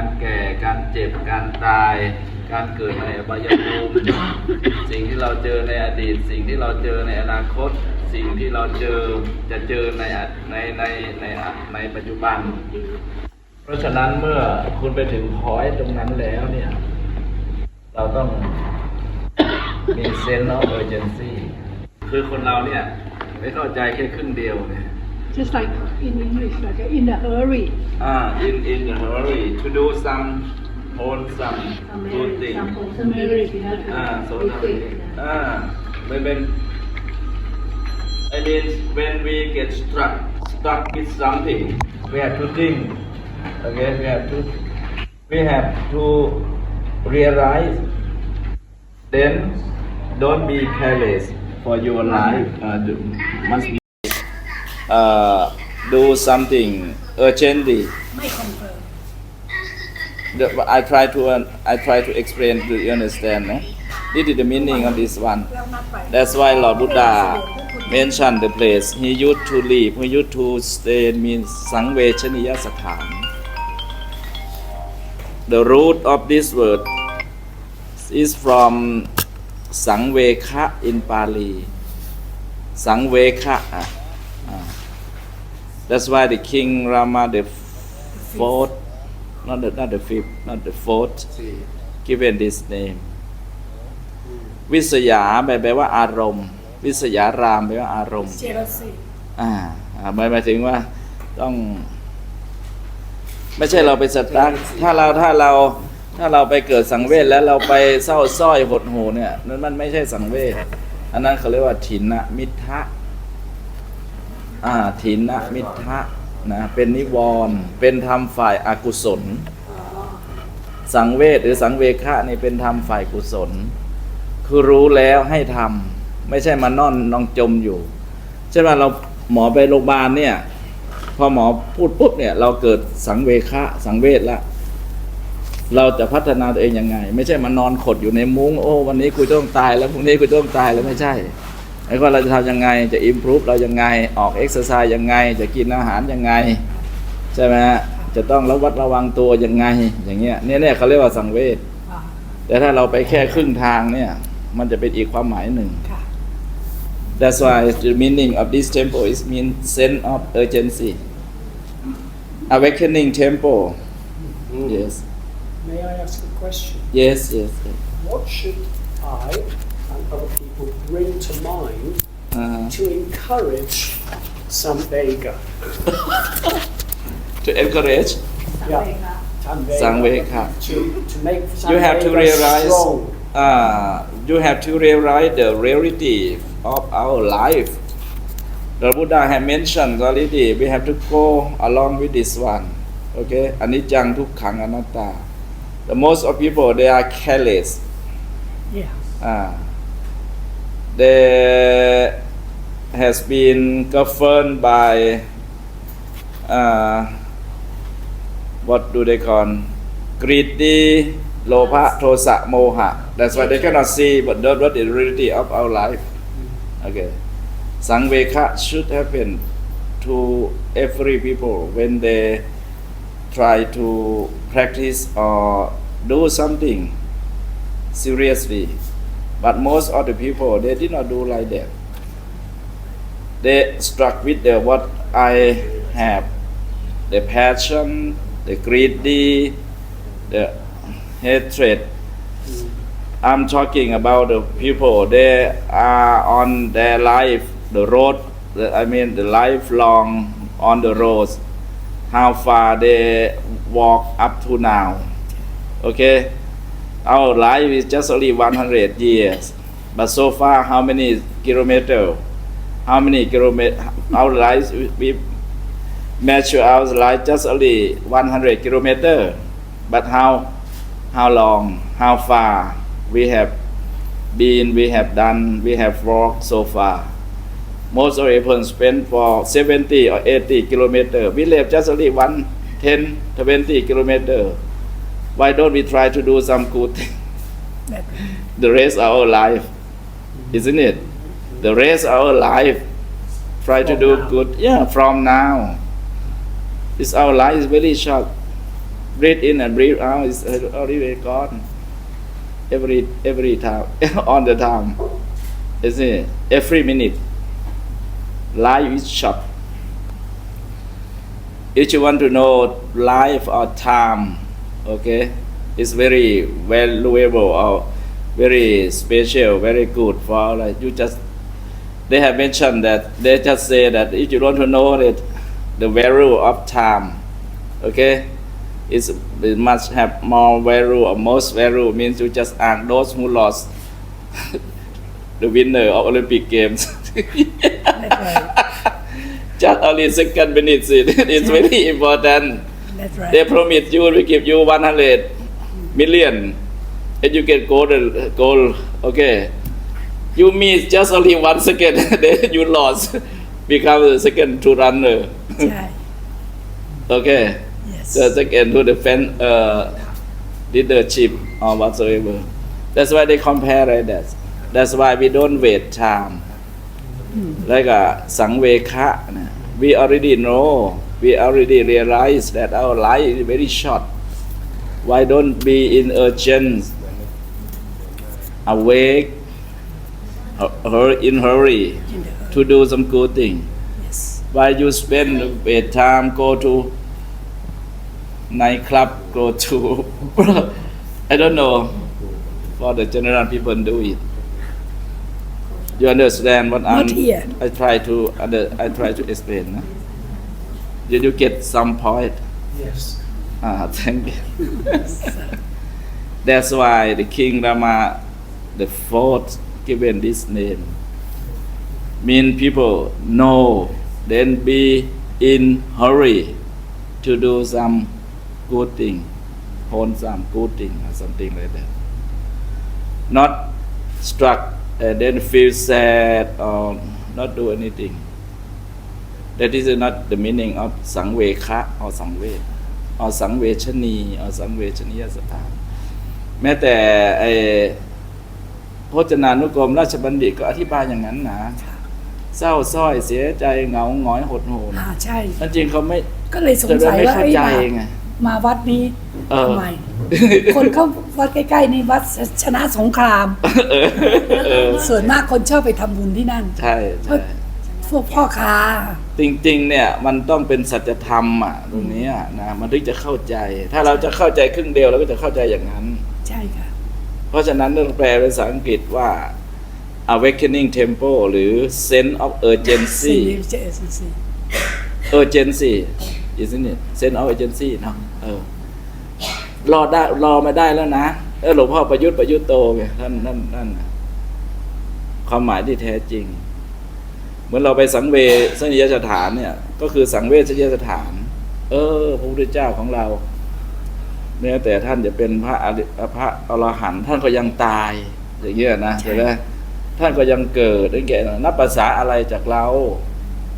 การแก่ การเจ็บ การตาย การเกิดในอบายภูมิ สิ่งที่เราเจอในอดีต สิ่งที่เราเจอในอนาคต สิ่งที่เราเจอจะเจอในในในในในปัจจุบัน เพราะฉะนั้นเมื่อคุณไปถึงพอยต์ตรงนั้นแล้วเนี่ย เราต้องมี sense of urgency คือคนเราเนี่ยไม่เข้าใจแค่ครึ่งเดียวเนี่ย just like in English, like in a hurry. Ah, in in a hurry to do some own some good thing. Some hurry, ah, so ah, when when when we get stuck stuck with something, we have to think. Okay, we have to we have to realize. Then don't be careless for your life. Uh, must be uh, do something urgently ไม่คอนเฟิร์ม The- I try to uh, I try to explain to you understand นะ This is the meaning of this one That's why Lord Buddha mentioned the place he used to live he used to stay means สังเวชนียสถาน The root of this word is from สังเวคะ in Pali สังเวคะอะ That's why the King Rama the fourth not the not the fifth not the fourth given this name วิสยาแปลว่าอารมณ์ วิสยารามแปลว่าอารมณ์เจรสีอ่าอ่าหมายหมายถึงว่าต้อง ไม่ใช่เราไปสตั๊กถ้าเราถ้าเราถ้าเราไปเกิดสังเวชแล้วเราไปเศร้าสร้อยหดหูเนี่ย นั่นมันไม่ใช่สังเวชอันนั้นเขาเรียกว่าถินนะมิทะ อ่าถินะมิทะนะเป็นนิวรณ์เป็นธรรมฝ่ายอากุศล สังเวชหรือสังเวคะนี่เป็นธรรมฝ่ายกุศล คือรู้แล้วให้ทำไม่ใช่มานอนนองจมอยู่ใช่ไหมเราหมอไปโรงพยาบาลเนี่ยพอหมอพูดปุ๊บเนี่ยเราเกิดสังเวคะสังเวชละเราจะพัฒนาตัวเองยังไง ไม่ใช่มานอนขดอยู่ในมุ้งโอ้ วันนี้กูต้องตายแล้วพรุ่งนี้กูต้องตายแล้วไม่ใช่ ไอ้ว่าเราจะทำยังไงจะอิมพ o ู e เรายังไงออกเอ็กซ์ไซส์ยังไง จะกินอาหารยังไง ใช่ไหมฮะจะต้องระวัดระวังตัวยังไง อย่างเงี้ยเนี่ยเนี่ยเขาเรียกว่าสังเวชอ่าแต่ถ้าเราไปแค่ครึ่งทางเนี่ย มันจะเป็นอีกความหมายหนึ่งค่ะ That's why the meaning of this temple is mean sense of urgency. Awakening temple. Yes. May I ask a question? Yes, yes. yes. What should I and other people bring to mind Uh, to encourage Samvega? to encourage Yeah, Samvega. To, to make You have to realize strong. uh, you have to realize the reality of our life. The Buddha has mentioned already. We have to go along with this one. Okay, anicca dukkha anatta. The most of people they are careless. yeah Ah, they has been governed by uh, what do they call greedy, lopa, tosa, moha. That's why they cannot see but not what is the reality of our life. Okay, sangveka should happen to every people when they try to practice or do something seriously. But most of the people they did not do like that. They struck with the what I have, the passion, the greedy, the hatred. I'm talking about the people. They are on their life, the road. I mean, the lifelong on the roads. How far they walk up to now. Okay, our life is just only 100 years, but so far, how many kilometer? How many kilometer? Our life we measure our life just only 100 kilometer, but how how long? How far we have been? We have done. We have walked so far. Most of people spend for 70 or 80 kilometer. We live just only one 10, 20 kilometer. Why don't we try to do some good thing? the rest of our life, isn't it? The rest of our life, try to do good. Yeah, from now. It's our life is very short. breathe in and breathe out is already gone every every time on the time isn't it every minute life is short if you want to know life or time okay? It's very valuable or very special very good for like you just they have mentioned that they just say that if you want to know that the value of time okay? It's, it must have more value or most value means you just ask those who lost the winner of olympic games. Just only second minutes it is very important That's right. they promise you will give you 100 million and you get gold gold okay you miss just only one second then you lost become the second to runner ใช่ okay yes the second to defend uh, leadership or whatsoever that's why they compare like that that's why we don't wait time แล้วก็สังเวคะนะ we already know we already realize that our life is very short. Why don't be in urgent? Awake or in hurry to do some good thing. Yes. Why you spend time go to nightclub go to I don't know for the general people do it. You understand what I'm here. I try to I try to explain no? Did you get some point Yes. Ah, thank you. That's why the King Rama, the fourth, given this name. Mean people know, then be in hurry to do some good thing, hold some good thing or something like that. Not struck and then feel sad or not do anything. That is not the meaning of สังเวคะ or สังเวช or สังเวชนี or สังเวชนียสถาน แม้แต่ไอ้พจนานุกรมราชบัณฑิตก็อธิบายอย่างนั้นนะเศร้าส้อยเสียใจเหงาหงอยหดหู่อ่าใช่นั่นจริงเขาไม่ก็เลยสงจะสัยไม่ว่าเข้าเอ้ยใจมาไงมาวัดนี้เออทำไมคนเข้าวัดใกล้ๆในวัดชนะสงครามเออเออส่วนมากคนชอบไปทำบุญที่นั่นใช่ใช่ พวกพ่อค้า จริงๆ เนี่ยมันต้องเป็นสัจธรรมอะตรงเนี้ยนะมันถึงจะเข้าใจ ถ้าเราจะเข้าใจครึ่งเดียวเราก็จะเข้าใจอย่างนั้น ใช่ค่ะ เพราะฉะนั้นต้องแปลเป็นภาษาอังกฤษว่า awakening tempo หรือ sense of urgency เจอสิ urgency isn't it sense of urgency เนาะเออรอได้รอมาได้แล้วนะเออหลวงพ่อประยุทธ์ประยุทธ์โตไงท่านนั่นนั่นน่ะความหมายที่แท้จริง เหมือนเราไปสังเวชนียสถานเนี่ย ก็คือสังเวชนียสถาน เออพระพุทธเจ้าของเราแม้แต่ท่านจะเป็นพระอริพระอรหันต์ท่านก็ยังตาย อย่างเงี้ยนะใช่ใช่ไหมท่านก็ยังเกิดได้แก่นับภาษาอะไรจากเรา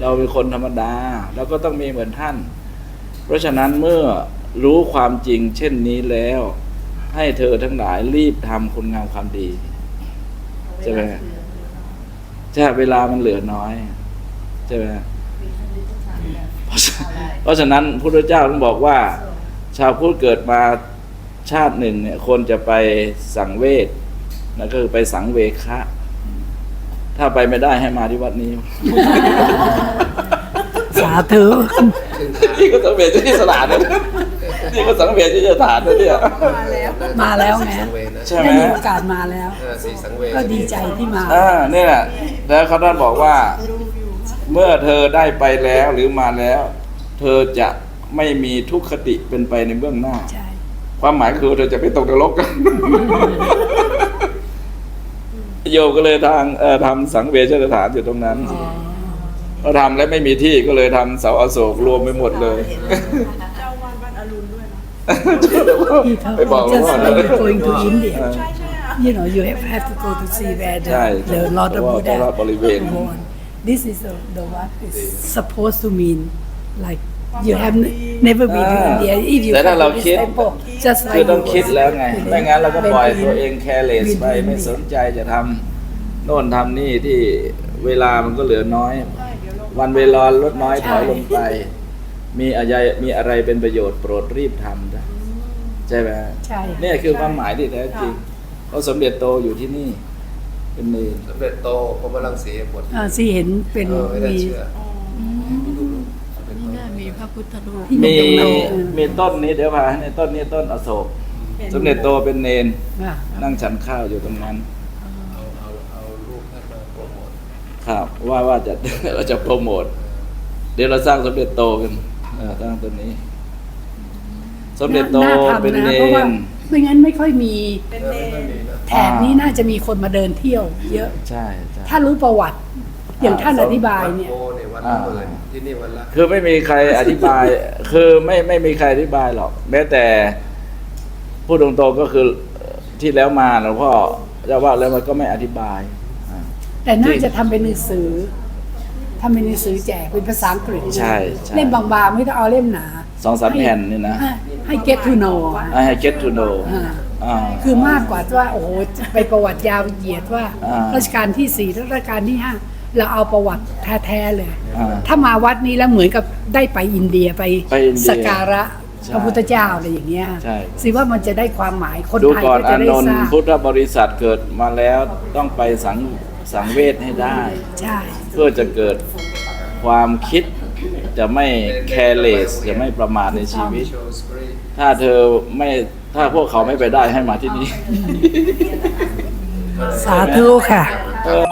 เราเป็นคนธรรมดาเราก็ต้องมีเหมือนท่าน เพราะฉะนั้นเมื่อรู้ความจริง เช่นนี้แล้ว ให้เธอทั้งหลายรีบทำคุณงามความดีใช่ไหม ใช่เวลามันเหลือน้อยใช่ไหมเพราะฉะเพราะฉะนั้นพระพุทธเจ้าต้องบอกว่า ชาวพุทธเกิดมาชาติหนึ่งเนี่ยคนจะไปสังเวชนั่นก็คือไปสังเวคะ ถ้าไปไม่ได้ให้มาที่วัดนี้ สาธุนี่ก็สังเวชที่สถานนะนี่ก็สังเวชที่สถานนะเนี่ยมาแล้วไงสังเวยนะใช่ไหมได้มีโอกาสมาแล้วเออสีสังเวยก็ดีใจที่มาอ่าเนี่ยแหละ แล้วเขาท่านบอกว่า เมื่อเธอได้ไปแล้วหรือมาแล้ว เธอจะไม่มีทุกขติเป็นไปในเบื้องหน้าใช่ความหมายคือเธอจะไม่ตกนรกกันโยมก็เลยทางเอ่อทำสังเวชสถานอยู่ตรงนั้นอ๋อพอทำแล้วไม่มีที่ก็เลยทำเสาอโศกรวมไปหมดเลยเจ้าวันวันอรุณด้วยนะ He told ไปบอก me หลวง just พ่อ when you're going to India ใช่ใช่อะ you know you have, have to go to see where the ใช่ the Lord of เพราะว่า Buddha เพราะว่าบริเวณ born this is the, the what is supposed to mean like you have n- never been to อ่า India if you แต่ถ้า come เรา to this คิด temple just คือ like ต้อง you คิด was แล้วไง when ไม่งั้นเราก็ when ปล่อย in- ตัวเองแคร์เลส when ไป in ไม่ India สนใจจะทำโน่นทำนี่ที่เวลามันก็เหลือน้อย วันเวลาลดน้อยถอยลงไป มีอะไรมีอะไรเป็นประโยชน์โปรดรีบทำจ้ะใใช่ไหมใช่ เนี่ยคือความหมายที่แท้จริงเพ ราะสมเด็จโตอยู่ที่นี่ เป็นเนรสำเร็จโตผมกำลังเสียบทอ่าซี่เห็นเป็นเออไม่ได้มีเชื่อนี่น่ามีพระพุทธรูปที่มีตรงนั้นมีต้นนี้เดี๋ยวพาในต้นนี้ต้นอโศกห็นสมเด็จโตเป็นเนนอ่านั่งฉันข้าวอยู่ตรงนั้น เอาเอาเอารูปท่านมาโปรโมทครับว่าว่าจะ เราจะโปรโมทเดี๋ยวเราสร้างสมเด็จโตกันเออสร้างตัวนี้ สมเด็จโตน่าทำเป็นเนนะเพราะว่าน ไม่งั้นไม่ค่อยมีเป็นเอเนอไม่รมีนะแถบนี้น่าจะมีคนมาเดินเที่ยว เยอะ ใช่ใช่ ถ้ารู้ประวัติ อย่างท่านอ่าอธิบายวัดเนี่ยโพเนี่ยวันละหมื่นที่นี่วันละ คือไม่มีใครอธิบาย คือไม่ไม่มีใครอธิบายหรอก แม้แต่พูดตรงๆก็คือที่แล้วมาหลวงพ่อเจ้าว่าแล้วมันก็ไม่อธิบายอ่า แต่น่าจะทำเป็นหนังสือ ทำเป็นหนังสือแจกเป็นภาษาอังกฤษใช่ใช่ เล่มบางๆไม่ต้องเอาเล่มหนาสองสามแผ่นนี่นะให้ให้ get to know อะให้ get to know อ่า อ่า คือมากกว่าว่าโอ้โหไปประวัติยาวเหยียดว่าอ่ารัชกาลที่สี่รัชกาลที่ห้าเราเอาประวัติแท้ๆเลย อ่าถ้ามาวัดนี้แล้วเหมือนกับได้ไปอินเดียไปไปอินเดียสักการะใช่พระพุทธเจ้าอะไรอย่างเงี้ยใช่ สิว่ามันจะได้ความหมายคนดูไทยก่อนก็อาจะได้นนทท์ราบ พุทธบริษัทเกิดมาแล้วต้องไปสัง สังเวชให้ได้ ใช่เพื่อจะเกิดความคิดจะไม่ careless จะไม่ประมาทในชีวิตโชว์สปรีถ้าเธอไม่ถ้าพวกเขาไม่ไปได้ให้มาที่นี่ สาธุค่ะเออ